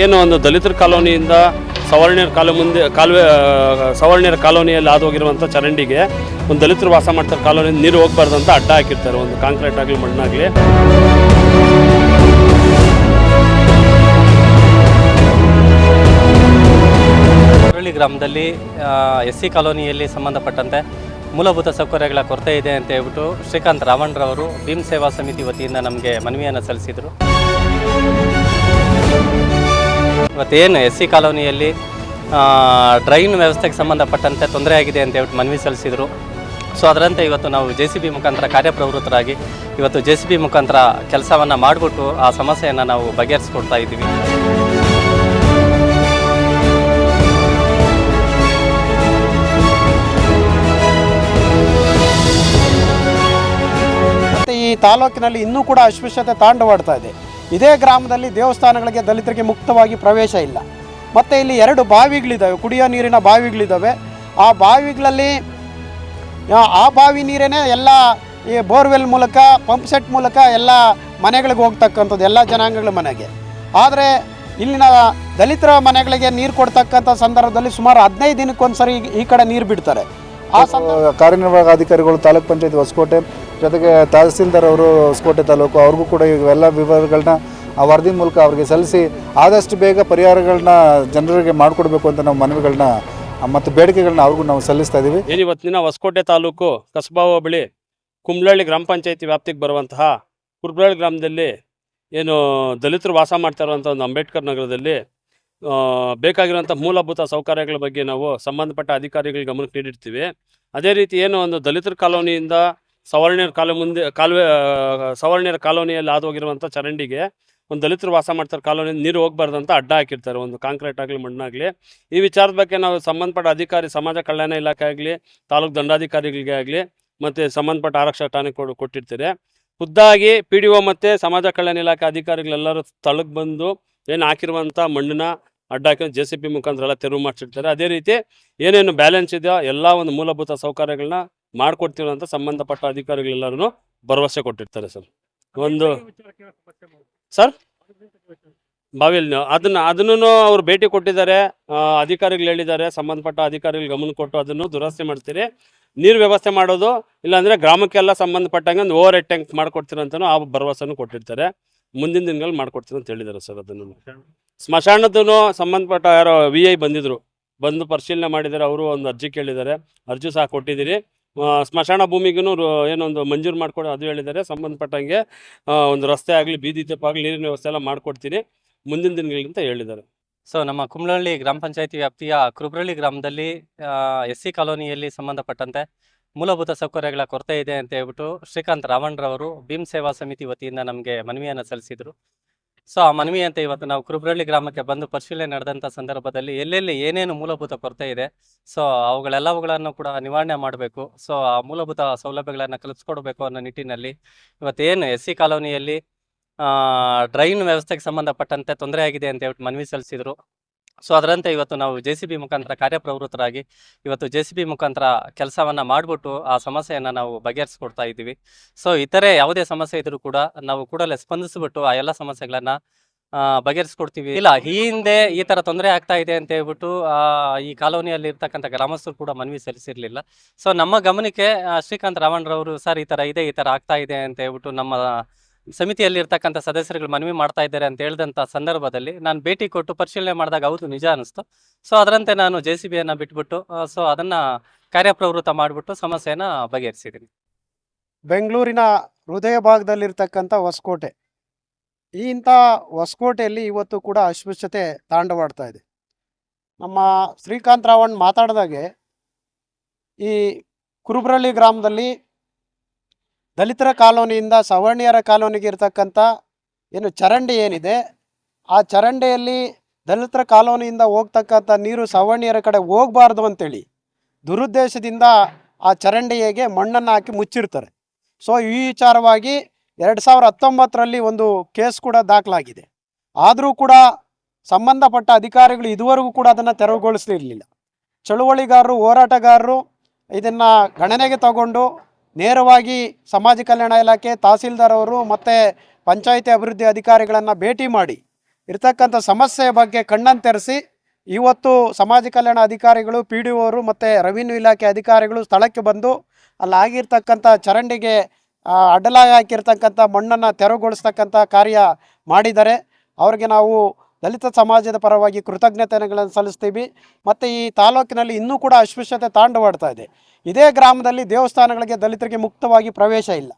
ಏನು ಒಂದು ದಲಿತರ ಕಾಲೋನಿಯಿಂದ ಸವರ್ಣಿಯರ ಕಾಲು ಮುಂದೆ, ಕಾಲುವೆ ಸವರ್ಣಿಯರ ಕಾಲೋನಿಯಲ್ಲಿ ಹಾದು ಹೋಗಿರುವಂಥ ಚರಂಡಿಗೆ ಒಂದು ದಲಿತರು ವಾಸ ಮಾಡ್ತಾರೆ, ಕಾಲೋನಿಯಿಂದ ನೀರು ಹೋಗ್ಬಾರ್ದು ಅಂತ ಅಡ್ಡ ಹಾಕಿರ್ತಾರೆ, ಒಂದು ಕಾಂಕ್ರೀಟ್ ಆಗಲಿ, ಮಣ್ಣಾಗಲಿ. ಹುರಳಿ ಗ್ರಾಮದಲ್ಲಿ ಎಸ್ ಸಿ ಕಾಲೋನಿಯಲ್ಲಿ ಸಂಬಂಧಪಟ್ಟಂತೆ ಮೂಲಭೂತ ಸೌಕರ್ಯಗಳ ಕೊರತೆ ಇದೆ ಅಂತ ಹೇಳ್ಬಿಟ್ಟು ಶ್ರೀಕಾಂತ್ ರಾವಣ್ರವರು ಭೀಮ್ ಸೇವಾ ಸಮಿತಿ ವತಿಯಿಂದ ನಮಗೆ ಮನವಿಯನ್ನು ಸಲ್ಲಿಸಿದರು. ಇವತ್ತೇನು ಎಸ್ ಸಿ ಕಾಲೋನಿಯಲ್ಲಿ ಡ್ರೈನ್ ವ್ಯವಸ್ಥೆಗೆ ಸಂಬಂಧಪಟ್ಟಂತೆ ತೊಂದರೆ ಆಗಿದೆ ಅಂತ ಹೇಳ್ಬಿಟ್ಟು ಮನವಿ ಸಲ್ಲಿಸಿದರು. ಸೊ ಅದರಂತೆ ಇವತ್ತು ನಾವು ಜೆ ಸಿ ಬಿ ಮುಖಾಂತರ ಕಾರ್ಯಪ್ರವೃತ್ತರಾಗಿ ಇವತ್ತು ಜೆ ಸಿ ಬಿ ಮುಖಾಂತರ ಕೆಲಸವನ್ನು ಮಾಡಿಬಿಟ್ಟು ಆ ಸಮಸ್ಯೆಯನ್ನು ನಾವು ಬಗೆಹರಿಸ್ಕೊಡ್ತಾ ಇದ್ದೀವಿ. ಈ ತಾಲೂಕಿನಲ್ಲಿ ಇನ್ನೂ ಕೂಡ ಅಸ್ಪೃಶ್ಯತೆ ತಾಂಡವಾಡ್ತಾ ಇದೆ. ಇದೇ ಗ್ರಾಮದಲ್ಲಿ ದೇವಸ್ಥಾನಗಳಿಗೆ ದಲಿತರಿಗೆ ಮುಕ್ತವಾಗಿ ಪ್ರವೇಶ ಇಲ್ಲ. ಮತ್ತು ಇಲ್ಲಿ ಎರಡು ಬಾವಿಗಳಿದ್ದಾವೆ, ಕುಡಿಯೋ ನೀರಿನ ಬಾವಿಗಳಿದ್ದಾವೆ. ಆ ಬಾವಿಗಳಲ್ಲಿ, ಆ- ಬಾವಿ ನೀರೇ ಎಲ್ಲ ಈ ಬೋರ್ವೆಲ್ ಮೂಲಕ, ಪಂಪ್ ಸೆಟ್ ಮೂಲಕ ಎಲ್ಲ ಮನೆಗಳಿಗೆ ಹೋಗ್ತಕ್ಕಂಥದ್ದು, ಎಲ್ಲ ಜನಾಂಗಗಳ ಮನೆಗೆ. ಆದರೆ ಇಲ್ಲಿನ ದಲಿತರ ಮನೆಗಳಿಗೆ ನೀರು ಕೊಡ್ತಕ್ಕಂಥ ಸಂದರ್ಭದಲ್ಲಿ ಸುಮಾರು ಹದಿನೈದು ದಿನಕ್ಕೊಂದ್ಸರಿ ಈ- ಕಡೆ ನೀರು ಬಿಡ್ತಾರೆ. ಆ ಕಾರ್ಯನಿರ್ವಾಹಕ ಅಧಿಕಾರಿಗಳು ತಾಲೂಕು ಪಂಚಾಯತ್ ಹೊಸಕೋಟೆ ಜೊತೆಗೆ ತಹಸೀಲ್ದಾರ್ ಅವರು ಹೊಸಕೋಟೆ ತಾಲೂಕು, ಅವ್ರಿಗೂ ಕೂಡ ಇವೆಲ್ಲ ವಿವರಗಳನ್ನ ಆ ವರದಿ ಮೂಲಕ ಅವ್ರಿಗೆ ಸಲ್ಲಿಸಿ ಆದಷ್ಟು ಬೇಗ ಪರಿಹಾರಗಳನ್ನ ಜನರಿಗೆ ಮಾಡಿಕೊಡ್ಬೇಕು ಅಂತ ನಾವು ಮನವಿಗಳನ್ನ ಮತ್ತು ಬೇಡಿಕೆಗಳನ್ನ ಅವ್ರಿಗೂ ನಾವು ಸಲ್ಲಿಸ್ತಾ ಇದ್ದೀವಿ ಏನು ಇವತ್ತಿನ ಹೊಸಕೋಟೆ ತಾಲೂಕು ಕಸಬಾ ಹೋಬಳಿ ಕುಂಬ್ಳಳ್ಳಿ ಗ್ರಾಮ ಪಂಚಾಯತಿ ವ್ಯಾಪ್ತಿಗೆ ಬರುವಂತಹ ಕುರ್ಬಳ್ಳಿ ಗ್ರಾಮದಲ್ಲಿ ಏನು ದಲಿತರು ವಾಸ ಮಾಡ್ತಾ ಇರುವಂಥ ಒಂದು ಅಂಬೇಡ್ಕರ್ ನಗರದಲ್ಲಿ ಬೇಕಾಗಿರುವಂಥ ಮೂಲಭೂತ ಸೌಕರ್ಯಗಳ ಬಗ್ಗೆ ನಾವು ಸಂಬಂಧಪಟ್ಟ ಅಧಿಕಾರಿಗಳ ಗಮನಕ್ಕೆ ನೀಡಿರ್ತೀವಿ. ಅದೇ ರೀತಿ ಏನು ಒಂದು ದಲಿತರ ಕಾಲೋನಿಯಿಂದ ಸವರ್ಣೀಯರ ಕಾಲು ಮುಂದೆ, ಕಾಲುವೆ ಸವರ್ಣಿಯರ ಕಾಲೋನಿಯಲ್ಲಿ ಹೋಗಿರುವಂಥ ಚರಂಡಿಗೆ ಒಂದು ದಲಿತರು ವಾಸ ಮಾಡ್ತಾರೆ. ಕಾಲೋನಿ ನೀರು ಹೋಗ್ಬಾರ್ದು ಅಂತ ಅಡ್ಡ ಹಾಕಿರ್ತಾರೆ. ಒಂದು ಕಾಂಕ್ರೀಟ್ ಆಗಲಿ, ಮಣ್ಣಾಗಲಿ. ಈ ವಿಚಾರದ ಬಗ್ಗೆ ನಾವು ಸಂಬಂಧಪಟ್ಟ ಅಧಿಕಾರಿ, ಸಮಾಜ ಕಲ್ಯಾಣ ಇಲಾಖೆ ಆಗಲಿ, ತಾಲೂಕು ದಂಡಾಧಿಕಾರಿಗಳಿಗೆ ಆಗಲಿ, ಮತ್ತು ಸಂಬಂಧಪಟ್ಟ ಆರಕ್ಷಕ ಠಾಣೆ ಕೊಡು, ಕೊಟ್ಟಿರ್ತಾರೆ. ಖುದ್ದಾಗಿ ಪಿ ಡಿ ಒ ಮತ್ತು ಸಮಾಜ ಕಲ್ಯಾಣ ಇಲಾಖೆ ಅಧಿಕಾರಿಗಳೆಲ್ಲರೂ ಸ್ಥಳಕ್ಕೆ ಬಂದು ಏನು ಹಾಕಿರುವಂಥ ಮಣ್ಣನ್ನ ಅಡ್ಡ ಹಾಕಿ ಜೆ ಸಿ ಪಿ ಮುಖಾಂತರ ಎಲ್ಲ ತೆರವು ಮಾಡಿಸಿರ್ತಾರೆ. ಅದೇ ರೀತಿ ಏನೇನು ಬ್ಯಾಲೆನ್ಸ್ ಇದೆಯೋ ಎಲ್ಲ ಒಂದು ಮೂಲಭೂತ ಸೌಕರ್ಯಗಳನ್ನ ಮಾಡಿಕೊಡ್ತೀವಿ ಸಂಬಂಧಪಟ್ಟ ಅಧಿಕಾರಿಗಳೆಲ್ಲರೂ ಭರವಸೆ ಕೊಟ್ಟಿರ್ತಾರೆ ಸರ್. ಒಂದು ಸರ್? ಬಾವಿಯಲ್ಲಿ ಅದನ್ನ ಅದನ್ನು ಅವ್ರು ಭೇಟಿ ಕೊಟ್ಟಿದ್ದಾರೆ. ಅಧಿಕಾರಿಗಳು ಹೇಳಿದ್ದಾರೆ. ಸಂಬಂಧಪಟ್ಟ ಅಧಿಕಾರಿಗಳು ಗಮನ ಕೊಟ್ಟು ಅದನ್ನು ದುರಸ್ತಿ ಮಾಡ್ತೀರಿ. ನೀರು ವ್ಯವಸ್ಥೆ ಮಾಡೋದು, ಇಲ್ಲಾಂದ್ರೆ ಗ್ರಾಮಕ್ಕೆಲ್ಲ ಸಂಬಂಧಪಟ್ಟಂಗೆ ಒಂದು ಓವರ್ ಹೆಡ್ ಟ್ಯಾಂಕ್ ಮಾಡ್ಕೊಡ್ತೀರಂತನೂ ಆ ಭರವಸೆನೂ ಕೊಟ್ಟಿರ್ತಾರೆ. ಮುಂದಿನ ದಿನಗಳಲ್ಲಿ ಮಾಡ್ಕೊಡ್ತೀನಿ ಅಂತ ಹೇಳಿದ್ದಾರೆ ಸರ್ ಅದನ್ನು. ಸ್ಮಶಾನದೂ ಸಂಬಂಧಪಟ್ಟ ಯಾರೋ ವಿ ಬಂದಿದ್ರು. ಬಂದು ಪರಿಶೀಲನೆ ಮಾಡಿದ್ದಾರೆ. ಅವರು ಒಂದು ಅರ್ಜಿ ಕೇಳಿದ್ದಾರೆ. ಅರ್ಜಿ ಸಹ ಕೊಟ್ಟಿದ್ದೀರಿ. ಸ್ಮಶಾನ ಭೂಮಿಗೂ ಏನೊಂದು ಮಂಜೂರು ಮಾಡ್ಕೊಡು, ಅದು ಹೇಳಿದ್ದಾರೆ. ಸಂಬಂಧಪಟ್ಟಂಗೆ ಒಂದು ರಸ್ತೆ ಆಗಲಿ, ಬೀದಿ ತೆಪ್ಪಾಗಲಿ ನೀರಿನ ವ್ಯವಸ್ಥೆ ಎಲ್ಲ ಮಾಡ್ಕೊಡ್ತೀನಿ. ಮುಂದಿನ ದಿನಗಳಿಂದ ಹೇಳಿದ್ದಾರೆ. ಸೊ ನಮ್ಮ ಕುಂಬಳಹಳ್ಳಿ ಗ್ರಾಮ ಪಂಚಾಯತಿ ವ್ಯಾಪ್ತಿಯ ಕುರುಬ್ರಳ್ಳಿ ಗ್ರಾಮದಲ್ಲಿ ಎಸ್ ಸಿ ಕಾಲೋನಿಯಲ್ಲಿ ಸಂಬಂಧಪಟ್ಟಂತೆ ಮೂಲಭೂತ ಸೌಕರ್ಯಗಳ ಕೊರತೆ ಇದೆ ಅಂತ ಹೇಳ್ಬಿಟ್ಟು ಶ್ರೀಕಾಂತ್ ರಾವಣ್ರವರು ಭೀಮ್ ಸೇವಾ ಸಮಿತಿ ವತಿಯಿಂದ ನಮಗೆ ಮನವಿಯನ್ನು ಸಲ್ಲಿಸಿದರು. ಸೊ ಆ ಮನವಿ ಅಂತ ಇವತ್ತು ನಾವು ಕುರುಬ್ರಳ್ಳಿ ಗ್ರಾಮಕ್ಕೆ ಬಂದು ಪರಿಶೀಲನೆ ನಡೆದಂಥ ಸಂದರ್ಭದಲ್ಲಿ ಎಲ್ಲೆಲ್ಲಿ ಏನೇನು ಮೂಲಭೂತ ಕೊರತೆ ಇದೆ, ಸೊ ಅವುಗಳೆಲ್ಲವುಗಳನ್ನು ಕೂಡ ನಿವಾರಣೆ ಮಾಡಬೇಕು. ಸೊ ಆ ಮೂಲಭೂತ ಸೌಲಭ್ಯಗಳನ್ನು ಕಲ್ಪಿಸ್ಕೊಡ್ಬೇಕು ಅನ್ನೋ ನಿಟ್ಟಿನಲ್ಲಿ ಇವತ್ತೇನು ಎಸ್ ಸಿ ಕಾಲೋನಿಯಲ್ಲಿ ಡ್ರೈನ್ ವ್ಯವಸ್ಥೆಗೆ ಸಂಬಂಧಪಟ್ಟಂತೆ ತೊಂದರೆ ಆಗಿದೆ ಅಂತ ಹೇಳ್ಬಿಟ್ಟು ಮನವಿ ಸಲ್ಲಿಸಿದರು. ಸೊ ಅದರಂತೆ ಇವತ್ತು ನಾವು ಜೆ ಸಿ ಬಿ ಮುಖಾಂತರ ಕಾರ್ಯಪ್ರವೃತ್ತರಾಗಿ ಇವತ್ತು ಜೆ ಸಿ ಬಿ ಮುಖಾಂತರ ಕೆಲಸವನ್ನು ಮಾಡಿಬಿಟ್ಟು ಆ ಸಮಸ್ಯೆಯನ್ನು ನಾವು ಬಗೆಹರಿಸ್ಕೊಡ್ತಾ ಇದ್ದೀವಿ. ಸೊ ಇತರೆ ಯಾವುದೇ ಸಮಸ್ಯೆ ಇದ್ದರೂ ಕೂಡ ನಾವು ಕೂಡಲೇ ಸ್ಪಂದಿಸಿಬಿಟ್ಟು ಆ ಎಲ್ಲ ಸಮಸ್ಯೆಗಳನ್ನು ಬಗೆಹರಿಸ್ಕೊಡ್ತೀವಿ. ಇಲ್ಲ, ಈ ಹಿಂದೆ ಈ ಥರ ತೊಂದರೆ ಆಗ್ತಾ ಇದೆ ಅಂತ ಹೇಳ್ಬಿಟ್ಟು ಈ ಕಾಲೋನಿಯಲ್ಲಿ ಇರ್ತಕ್ಕಂಥ ಗ್ರಾಮಸ್ಥರು ಕೂಡ ಮನವಿ ಸಲ್ಲಿಸಿರಲಿಲ್ಲ. ಸೊ ನಮ್ಮ ಗಮನಕ್ಕೆ ಶ್ರೀಕಾಂತ್ ರಾವಣ್ರವರು ಸರ್, ಈ ಥರ ಇದೆ, ಈ ಥರ ಆಗ್ತಾ ಇದೆ ಅಂತ ಹೇಳ್ಬಿಟ್ಟು ನಮ್ಮ ಸಮಿತಿಯಲ್ಲಿ ಇರ್ತಕ್ಕಂಥ ಸದಸ್ಯರುಗಳು ಮನವಿ ಮಾಡ್ತಾ ಇದ್ದಾರೆ ಅಂತ ಹೇಳಿದಂಥ ಸಂದರ್ಭದಲ್ಲಿ ನಾನು ಭೇಟಿ ಕೊಟ್ಟು ಪರಿಶೀಲನೆ ಮಾಡಿದಾಗ ಹೌದು, ನಿಜ ಅನಿಸ್ತು. ಸೊ ಅದರಂತೆ ನಾನು ಜೆ ಸಿ ಬಿಯನ್ನು ಬಿಟ್ಬಿಟ್ಟು ಸೊ ಅದನ್ನು ಕಾರ್ಯಪ್ರವೃತ್ತ ಮಾಡಿಬಿಟ್ಟು ಸಮಸ್ಯೆಯನ್ನು ಬಗೆಹರಿಸಿದ್ದೀನಿ. ಬೆಂಗಳೂರಿನ ಹೃದಯ ಭಾಗದಲ್ಲಿರ್ತಕ್ಕಂಥ ಹೊಸಕೋಟೆ. ಈ ಇಂಥ ಹೊಸಕೋಟೆಯಲ್ಲಿ ಇವತ್ತು ಕೂಡ ಅಸ್ಪೃಶ್ಯತೆ ತಾಂಡವಾಡ್ತಾ ಇದೆ. ನಮ್ಮ ಶ್ರೀಕಾಂತ್ ರಾವಣ್ ಮಾತಾಡಿದಾಗೆ ಈ ಕುರುಬ್ರಳ್ಳಿ ಗ್ರಾಮದಲ್ಲಿ ದಲಿತರ ಕಾಲೋನಿಯಿಂದ ಸವರ್ಣೀಯರ ಕಾಲೋನಿಗೆ ಇರತಕ್ಕಂಥ ಏನು ಚರಂಡಿ ಏನಿದೆ, ಆ ಚರಂಡಿಯಲ್ಲಿ ದಲಿತರ ಕಾಲೋನಿಯಿಂದ ಹೋಗ್ತಕ್ಕಂಥ ನೀರು ಸವರ್ಣೀಯರ ಕಡೆ ಹೋಗಬಾರ್ದು ಅಂತೇಳಿ ದುರುದ್ದೇಶದಿಂದ ಆ ಚರಂಡಿಗೆ ಮಣ್ಣನ್ನು ಹಾಕಿ ಮುಚ್ಚಿರ್ತಾರೆ. ಸೊ ಈ ವಿಚಾರವಾಗಿ ಎರಡು ಸಾವಿರ ಹತ್ತೊಂಬತ್ತರಲ್ಲಿ ಒಂದು ಕೇಸ್ ಕೂಡ ದಾಖಲಾಗಿದೆ. ಆದರೂ ಕೂಡ ಸಂಬಂಧಪಟ್ಟ ಅಧಿಕಾರಿಗಳು ಇದುವರೆಗೂ ಕೂಡ ಅದನ್ನು ತೆರವುಗೊಳಿಸಲಿರಲಿಲ್ಲ. ಚಳುವಳಿಗಾರರು, ಹೋರಾಟಗಾರರು ಇದನ್ನು ಗಣನೆಗೆ ತಗೊಂಡು ನೇರವಾಗಿ ಸಮಾಜ ಕಲ್ಯಾಣ ಇಲಾಖೆ ತಹಸೀಲ್ದಾರ್ ಅವರು ಮತ್ತು ಪಂಚಾಯಿತಿ ಅಭಿವೃದ್ಧಿ ಅಧಿಕಾರಿಗಳನ್ನು ಭೇಟಿ ಮಾಡಿ ಇರ್ತಕ್ಕಂಥ ಸಮಸ್ಯೆಯ ಬಗ್ಗೆ ಕಣ್ಣಂತೆರೆಸಿ ಇವತ್ತು ಸಮಾಜ ಕಲ್ಯಾಣ ಅಧಿಕಾರಿಗಳು, ಪಿ ಡಿ ಒರು ಮತ್ತು ರೆವಿನ್ಯೂ ಇಲಾಖೆ ಅಧಿಕಾರಿಗಳು ಸ್ಥಳಕ್ಕೆ ಬಂದು ಅಲ್ಲಿ ಆಗಿರ್ತಕ್ಕಂಥ ಚರಂಡಿಗೆ ಅಡ್ಡಲಾಗಿ ಹಾಕಿರ್ತಕ್ಕಂಥ ಮಣ್ಣನ್ನು ತೆರವುಗೊಳಿಸ್ತಕ್ಕಂಥ ಕಾರ್ಯ ಮಾಡಿದ್ದಾರೆ ಅವ್ರಿಗೆ ನಾವು ದಲಿತ ಸಮಾಜದ ಪರವಾಗಿ ಕೃತಜ್ಞತೆಗಳನ್ನು ಸಲ್ಲಿಸ್ತೀವಿ. ಮತ್ತು ಈ ತಾಲೂಕಿನಲ್ಲಿ ಇನ್ನೂ ಕೂಡ ಅಸ್ಪೃಶ್ಯತೆ ತಾಂಡವಾಡ್ತಾ ಇದೆ. ಇದೇ ಗ್ರಾಮದಲ್ಲಿ ದೇವಸ್ಥಾನಗಳಿಗೆ ದಲಿತರಿಗೆ ಮುಕ್ತವಾಗಿ ಪ್ರವೇಶ ಇಲ್ಲ.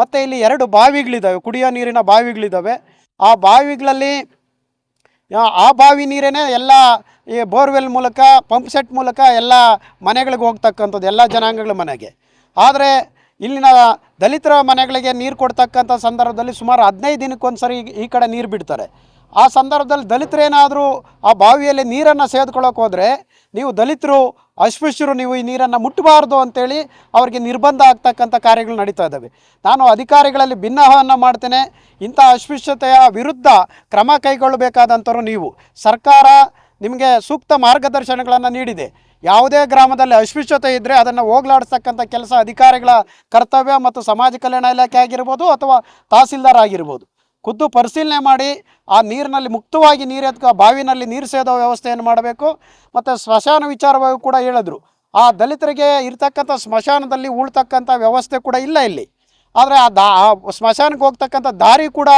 ಮತ್ತು ಇಲ್ಲಿ ಎರಡು ಬಾವಿಗಳಿದ್ದಾವೆ. ಕುಡಿಯೋ ನೀರಿನ ಬಾವಿಗಳಿದ್ದಾವೆ. ಆ ಬಾವಿಗಳಲ್ಲಿ ಆ ಬಾವಿ ನೀರೇನೆ ಎಲ್ಲ ಈ ಬೋರ್ವೆಲ್ ಮೂಲಕ, ಪಂಪ್ ಸೆಟ್ ಮೂಲಕ ಎಲ್ಲ ಮನೆಗಳಿಗೆ ಹೋಗ್ತಕ್ಕಂಥದ್ದು, ಎಲ್ಲ ಜನಾಂಗಗಳ ಮನೆಗೆ. ಆದರೆ ಇಲ್ಲಿನ ದಲಿತರ ಮನೆಗಳಿಗೆ ನೀರು ಕೊಡ್ತಕ್ಕಂಥ ಸಂದರ್ಭದಲ್ಲಿ ಸುಮಾರು ಹದಿನೈದು ದಿನಕ್ಕೊಂದು ಸರಿ ಈ ಕಡೆ ನೀರು ಬಿಡ್ತಾರೆ. ಆ ಸಂದರ್ಭದಲ್ಲಿ ದಲಿತರೇನಾದರೂ ಆ ಬಾವಿಯಲ್ಲಿ ನೀರನ್ನು ಸೇದ್ಕೊಳ್ಳೋಕೆ ಹೋದರೆ ನೀವು ದಲಿತರು, ಅಸ್ಪೃಶ್ಯರು ನೀವು ಈ ನೀರನ್ನು ಮುಟ್ಟಬಾರ್ದು ಅಂತೇಳಿ ಅವರಿಗೆ ನಿರ್ಬಂಧ ಆಗ್ತಕ್ಕಂಥ ಕಾರ್ಯಗಳು ನಡೀತಾ ಇದ್ದಾವೆ. ನಾನು ಅಧಿಕಾರಿಗಳಲ್ಲಿ ಭಿನ್ನಹವನ್ನು ಮಾಡ್ತೇನೆ. ಇಂಥ ಅಸ್ಪೃಶ್ಯತೆಯ ವಿರುದ್ಧ ಕ್ರಮ ಕೈಗೊಳ್ಳಬೇಕಾದಂಥವ್ರು ನೀವು. ಸರ್ಕಾರ ನಿಮಗೆ ಸೂಕ್ತ ಮಾರ್ಗದರ್ಶನಗಳನ್ನು ನೀಡಿದೆ. ಯಾವುದೇ ಗ್ರಾಮದಲ್ಲಿ ಅಸ್ಪೃಶ್ಯತೆ ಇದ್ದರೆ ಅದನ್ನು ಹೋಗ್ಲಾಡಿಸ್ತಕ್ಕಂಥ ಕೆಲಸ ಅಧಿಕಾರಿಗಳ ಕರ್ತವ್ಯ ಮತ್ತು ಸಮಾಜ ಕಲ್ಯಾಣ ಇಲಾಖೆ ಆಗಿರ್ಬೋದು ಅಥವಾ ತಹಸೀಲ್ದಾರ್ ಆಗಿರ್ಬೋದು. ಖುದ್ದು ಪರಿಶೀಲನೆ ಮಾಡಿ ಆ ನೀರಿನಲ್ಲಿ ಮುಕ್ತವಾಗಿ ನೀರು ಬಾವಿನಲ್ಲಿ ನೀರು ಸೇದೋ ವ್ಯವಸ್ಥೆಯನ್ನು ಮಾಡಬೇಕು. ಮತ್ತು ಸ್ಮಶಾನ ವಿಚಾರವಾಗಿ ಕೂಡ ಹೇಳಿದ್ರು. ಆ ದಲಿತರಿಗೆ ಇರ್ತಕ್ಕಂಥ ಸ್ಮಶಾನದಲ್ಲಿ ಉಳ್ತಕ್ಕಂಥ ವ್ಯವಸ್ಥೆ ಕೂಡ ಇಲ್ಲ ಇಲ್ಲಿ. ಆದರೆ ಆ ದಾ ಸ್ಮಶಾನಕ್ಕೆ ಹೋಗ್ತಕ್ಕಂಥ ದಾರಿ ಕೂಡ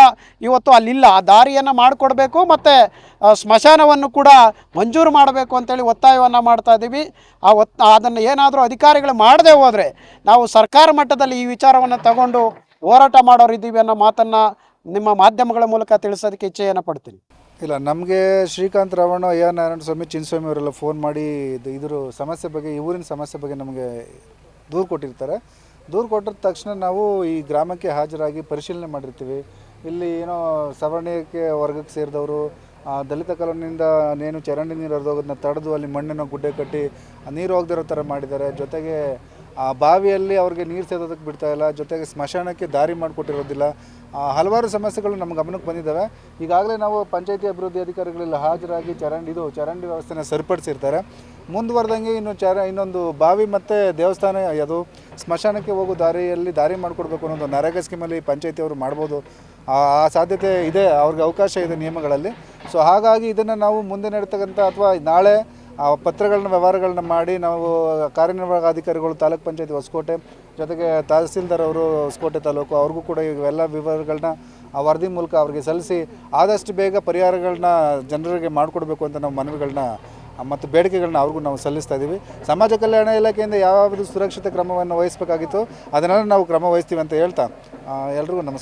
ಇವತ್ತು ಅಲ್ಲಿಲ್ಲ. ಆ ದಾರಿಯನ್ನು ಮಾಡಿಕೊಡ್ಬೇಕು ಮತ್ತು ಸ್ಮಶಾನವನ್ನು ಕೂಡ ಮಂಜೂರು ಮಾಡಬೇಕು ಅಂತೇಳಿ ಒತ್ತಾಯವನ್ನು ಮಾಡ್ತಾ ಇದ್ದೀವಿ ಆ ಒತ್, ಅದನ್ನು ಏನಾದರೂ ಅಧಿಕಾರಿಗಳು ಮಾಡದೆ ಹೋದರೆ ನಾವು ಸರ್ಕಾರ ಮಟ್ಟದಲ್ಲಿ ಈ ವಿಚಾರವನ್ನು ತಗೊಂಡು ಹೋರಾಟ ಮಾಡೋರಿದ್ದೀವಿ ಅನ್ನೋ ಮಾತನ್ನು ನಿಮ್ಮ ಮಾಧ್ಯಮಗಳ ಮೂಲಕ ತಿಳಿಸೋದಕ್ಕೆ ಇಚ್ಛೆಯನ್ನು ಪಡ್ತೀನಿ. ಇಲ್ಲ, ನಮಗೆ ಶ್ರೀಕಾಂತ್ ರಾವಣ ಎ ಆರ್ ನಾರಾಯಣ ಸ್ವಾಮಿ ಚಿನ್ಸ್ವಾಮಿ ಅವರೆಲ್ಲ ಫೋನ್ ಮಾಡಿ ಇದು, ಇದ್ರ ಸಮಸ್ಯೆ ಬಗ್ಗೆ, ಈ ಊರಿನ ಸಮಸ್ಯೆ ಬಗ್ಗೆ ನಮಗೆ ದೂರು ಕೊಟ್ಟಿರ್ತಾರೆ. ದೂರು ಕೊಟ್ಟಿದ ತಕ್ಷಣ ನಾವು ಈ ಗ್ರಾಮಕ್ಕೆ ಹಾಜರಾಗಿ ಪರಿಶೀಲನೆ ಮಾಡಿರ್ತೀವಿ. ಇಲ್ಲಿ ಏನೋ ಸವರ್ಣೀಯಕ್ಕೆ ವರ್ಗಕ್ಕೆ ಸೇರಿದವರು ದಲಿತ ಕಾಲೋನಿಯಿಂದ ನೇನು ಚರಂಡಿ ನೀರು ಹರಿದೋಗೋದನ್ನ ತಡೆದು ಅಲ್ಲಿ ಮಣ್ಣಿನ ಗುಡ್ಡೆ ಕಟ್ಟಿ ನೀರು ಹೋಗದಿರೋ ಥರ ಮಾಡಿದ್ದಾರೆ. ಜೊತೆಗೆ ಆ ಬಾವಿಯಲ್ಲಿ ಅವ್ರಿಗೆ ನೀರು ಸೇದೋದಕ್ಕೆ ಬಿಡ್ತಾ ಇಲ್ಲ, ಜೊತೆಗೆ ಸ್ಮಶಾನಕ್ಕೆ ದಾರಿ ಮಾಡಿಕೊಟ್ಟಿರೋದಿಲ್ಲ. ಹಲವಾರು ಸಮಸ್ಯೆಗಳು ನಮ್ಮ ಗಮನಕ್ಕೆ ಬಂದಿದ್ದಾವೆ. ಈಗಾಗಲೇ ನಾವು ಪಂಚಾಯತಿ ಅಭಿವೃದ್ಧಿ ಅಧಿಕಾರಿಗಳೆಲ್ಲ ಹಾಜರಾಗಿ ಚರಂಡಿ, ಇದು ಚರಂಡಿ ವ್ಯವಸ್ಥೆನ ಸರಿಪಡಿಸಿರ್ತಾರೆ. ಮುಂದುವರೆದಂಗೆ ಇನ್ನು ಚರ, ಇನ್ನೊಂದು ಬಾವಿ ಮತ್ತು ದೇವಸ್ಥಾನ ಅದು ಸ್ಮಶಾನಕ್ಕೆ ಹೋಗೋ ದಾರಿಯಲ್ಲಿ ದಾರಿ ಮಾಡಿಕೊಡ್ಬೇಕು ಅನ್ನೋದು ನರೇಗಾ ಸ್ಕೀಮಲ್ಲಿ ಪಂಚಾಯತಿಯವರು ಮಾಡ್ಬೋದು. ಆ ಆ ಸಾಧ್ಯತೆ ಇದೆ, ಅವ್ರಿಗೆ ಅವಕಾಶ ಇದೆ ನಿಯಮಗಳಲ್ಲಿ. ಸೊ ಹಾಗಾಗಿ ಇದನ್ನು ನಾವು ಮುಂದೆ ನಡೀತಕ್ಕಂಥ ಅಥವಾ ನಾಳೆ ಆ ಪತ್ರಗಳನ್ನ, ವ್ಯವಹಾರಗಳನ್ನ ಮಾಡಿ ನಾವು ಕಾರ್ಯನಿರ್ವಾಹಕ ಅಧಿಕಾರಿಗಳು ತಾಲೂಕು ಪಂಚಾಯತಿ ಹೊಸಕೋಟೆ, ಜೊತೆಗೆ ತಹಸೀಲ್ದಾರ್ ಅವರು ಹೊಸಕೋಟೆ ತಾಲೂಕು, ಅವ್ರಿಗೂ ಕೂಡ ಇವೆಲ್ಲ ವಿವರಗಳನ್ನ ಆ ವರದಿ ಮೂಲಕ ಅವರಿಗೆ ಸಲ್ಲಿಸಿ ಆದಷ್ಟು ಬೇಗ ಪರಿಹಾರಗಳನ್ನ ಜನರಿಗೆ ಮಾಡಿಕೊಡ್ಬೇಕು ಅಂತ ನಾವು ಮನವಿಗಳನ್ನ ಮತ್ತು ಬೇಡಿಕೆಗಳನ್ನ ಅವ್ರಿಗೂ ನಾವು ಸಲ್ಲಿಸ್ತಾ ಇದ್ದೀವಿ. ಸಮಾಜ ಕಲ್ಯಾಣ ಇಲಾಖೆಯಿಂದ ಯಾವ್ಯಾವುದು ಸುರಕ್ಷಿತ ಕ್ರಮವನ್ನು ವಹಿಸಬೇಕಾಗಿತ್ತು. ಅದನ್ನೆಲ್ಲ ನಾವು ಕ್ರಮ ವಹಿಸ್ತೀವಿ ಅಂತ ಹೇಳ್ತಾ ಎಲ್ರಿಗೂ ನಮಸ್ಕಾರ.